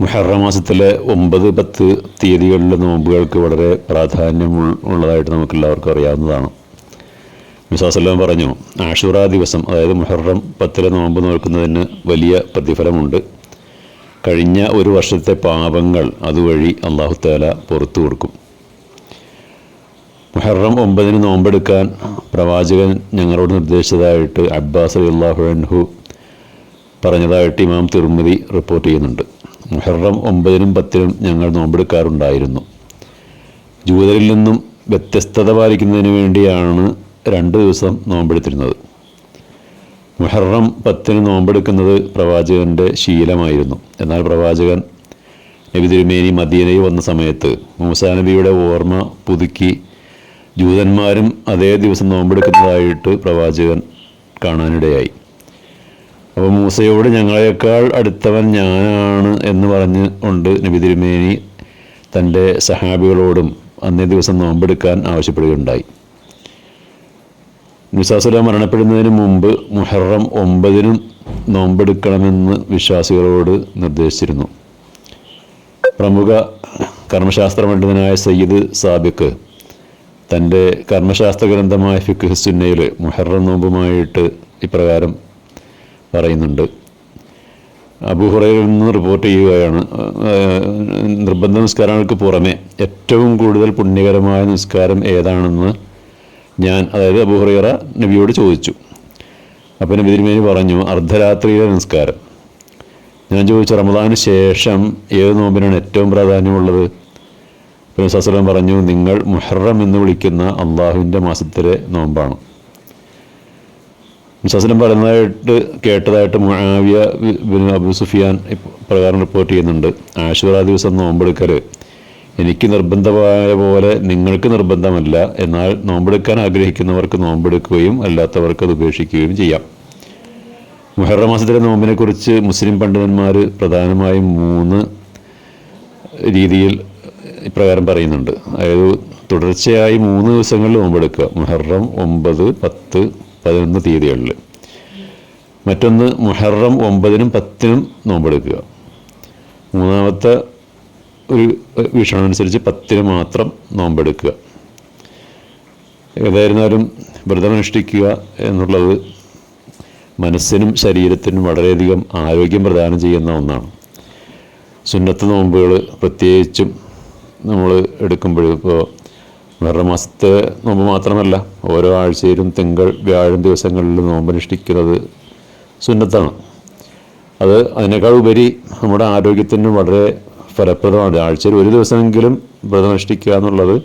മുഹറം മാസത്തിലെ ഒമ്പത് പത്ത് തീയതികളിലെ നോമ്പുകൾക്ക് വളരെ പ്രാധാന്യം ഉള്ളതായിട്ട് നമുക്ക് എല്ലാവർക്കും അറിയാവുന്നതാണ് വിശ്വാസെല്ലാം പറഞ്ഞു ആഷുറ ദിവസം അതായത് മുഹറം പത്തിലെ നോമ്പ് നോക്കുന്നതിന് വലിയ പ്രതിഫലമുണ്ട്. കഴിഞ്ഞ ഒരു വർഷത്തെ പാപങ്ങൾ അതുവഴി അള്ളാഹു താല പുറത്തു കൊടുക്കും. മുഹറം ഒമ്പതിന് നോമ്പെടുക്കാൻ പ്രവാചകൻ ഞങ്ങളോട് നിർദ്ദേശിച്ചതായിട്ട് അബ്ബാസ് അള്ളാഹു അൻഹു പറഞ്ഞതായിട്ട് ഇമാം തിരുമതി റിപ്പോർട്ട് ചെയ്യുന്നുണ്ട്. മുഹറം ഒമ്പതിനും പത്തിനും ഞങ്ങൾ നോമ്പെടുക്കാറുണ്ടായിരുന്നു. ജൂതരിൽ നിന്നും വ്യത്യസ്തത പാലിക്കുന്നതിന് വേണ്ടിയാണ് രണ്ട് ദിവസം നോമ്പെടുത്തിരുന്നത്. മുഹറം പത്തിന് നോമ്പെടുക്കുന്നത് പ്രവാചകന്റെ ശീലമായിരുന്നു. എന്നാൽ പ്രവാചകൻ നബി തിരുമേനി മദീനയിൽ വന്ന സമയത്ത് മൂസാ നബിയുടെ ഓർമ്മ പുതുക്കി ജൂതന്മാരും അതേ ദിവസം നോമ്പെടുക്കുന്നതായിട്ട് പ്രവാചകൻ കാണാനിടയായി. അപ്പോൾ മൂസയോട് ഞങ്ങളെക്കാൾ അടുത്തവൻ ഞാനാണ് എന്ന് പറഞ്ഞ് കൊണ്ട് നബി തിരുമേനി തന്റെ സഹാബികളോടും അന്നേ ദിവസം നോമ്പെടുക്കാൻ ആവശ്യപ്പെടുകയുണ്ടായി. നിസാസുല മരണപ്പെടുന്നതിന് മുമ്പ് മുഹറം ഒമ്പതിനും നോമ്പെടുക്കണമെന്ന് വിശ്വാസികളോട് നിർദ്ദേശിച്ചിരുന്നു. പ്രമുഖ കർമ്മശാസ്ത്ര പണ്ഡിതനായ സയ്യിദ് സാബിക്ക് തന്റെ കർമ്മശാസ്ത്ര ഗ്രന്ഥമായ ഫിഖ് സുന്നയിൽ മുഹറം നോമ്പുമായിട്ട് ഇപ്രകാരം പറയുന്നുണ്ട്. അബുഹുറയിൽ നിന്ന് റിപ്പോർട്ട് ചെയ്യുകയാണ് നിർബന്ധ നിസ്കാരങ്ങൾക്ക് പുറമെ ഏറ്റവും കൂടുതൽ പുണ്യകരമായ നിസ്കാരം ഏതാണെന്ന് ഞാൻ അതായത് അബൂഹുറൈറ നബിയോട് ചോദിച്ചു. അപ്പം നബി തിരുമേനി പറഞ്ഞു അർദ്ധരാത്രിയിലെ നിസ്കാരം. ഞാൻ ചോദിച്ചു റമദാന് ശേഷം ഏത് നോമ്പിനാണ് ഏറ്റവും പ്രാധാന്യമുള്ളത്? പിന്നെ സസ്ലം പറഞ്ഞു നിങ്ങൾ മുഹറം എന്ന് വിളിക്കുന്ന അള്ളാഹുവിന്റെ മാസത്തിലെ നോമ്പാണ്. സസ്ലം പറയുന്നതായിട്ട് കേട്ടതായിട്ട് മുആവിയ ബിൻ അബു സുഫിയാൻ പ്രകാരം റിപ്പോർട്ട് ചെയ്യുന്നുണ്ട്. ആശുറ ദിവസം നോമ്പെടുക്കൽ എനിക്ക് നിർബന്ധമായ പോലെ നിങ്ങൾക്ക് നിർബന്ധമല്ല. എന്നാൽ നോമ്പെടുക്കാൻ ആഗ്രഹിക്കുന്നവർക്ക് നോമ്പെടുക്കുകയും അല്ലാത്തവർക്ക് അത് ഉപേക്ഷിക്കുകയും ചെയ്യാം. മുഹറ മാസത്തിലെ നോമ്പിനെക്കുറിച്ച് മുസ്ലിം പണ്ഡിതന്മാർ പ്രധാനമായും മൂന്ന് രീതിയിൽ ഇപ്രകാരം പറയുന്നുണ്ട്. അതായത് തുടർച്ചയായി മൂന്ന് ദിവസങ്ങളിൽ നോമ്പെടുക്കുക. മുഹറം ഒമ്പത് പത്ത് പതിനൊന്ന് തീയതികളിൽ. മറ്റൊന്ന് മുഹറം ഒമ്പതിനും പത്തിനും നോമ്പെടുക്കുക. മൂന്നാമത്തെ ഒരു വീക്ഷണം അനുസരിച്ച് പത്തിന് മാത്രം നോമ്പെടുക്കുക. ഏതായിരുന്നാലും വ്രതമനുഷ്ഠിക്കുക എന്നുള്ളത് മനസ്സിനും ശരീരത്തിനും വളരെയധികം ആരോഗ്യം പ്രദാനം ചെയ്യുന്ന ഒന്നാണ്. സുന്നത്ത് നോമ്പുകൾ പ്രത്യേകിച്ചും നമ്മൾ എടുക്കുമ്പോൾ ഇപ്പോൾ വേറെ മാസത്തെ നോമ്പ് മാത്രമല്ല ഓരോ ആഴ്ചയിലും തിങ്കൾ വ്യാഴം ദിവസങ്ങളിൽ നോമ്പനുഷ്ഠിക്കുന്നത് സുന്നത്താണ്. അത് അതിനേക്കാൾ ഉപരി നമ്മുടെ ആരോഗ്യത്തിന് വളരെ ഫലപ്രദമാണ്. ആഴ്ചയിൽ ഒരു ദിവസമെങ്കിലും വ്രതമനുഷ്ഠിക്കുക എന്നുള്ളത്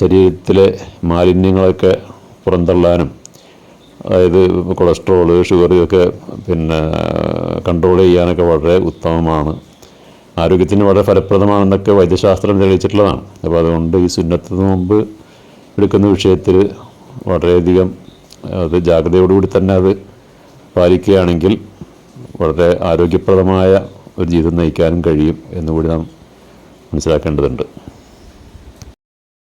ശരീരത്തിലെ മാലിന്യങ്ങളൊക്കെ പുറന്തള്ളാനും അതായത് കൊളസ്ട്രോൾ ഷുഗർ ഇതൊക്കെ പിന്നെ കൺട്രോൾ ചെയ്യാനൊക്കെ വളരെ ഉത്തമമാണ്. ആരോഗ്യത്തിന് വളരെ ഫലപ്രദമാണെന്നൊക്കെ വൈദ്യശാസ്ത്രം തെളിയിച്ചിട്ടുള്ളതാണ്. അപ്പോൾ അതുകൊണ്ട് ഈ സുന്നത്തിന് മുമ്പ് എടുക്കുന്ന വിഷയത്തിൽ വളരെയധികം അത് ജാഗ്രതയോടുകൂടി തന്നെ അത് പാലിക്കുകയാണെങ്കിൽ വളരെ ആരോഗ്യപ്രദമായ ഒരു ജീവിതം നയിക്കാനും കഴിയും എന്നുകൂടി നാം മനസ്സിലാക്കേണ്ടതുണ്ട്.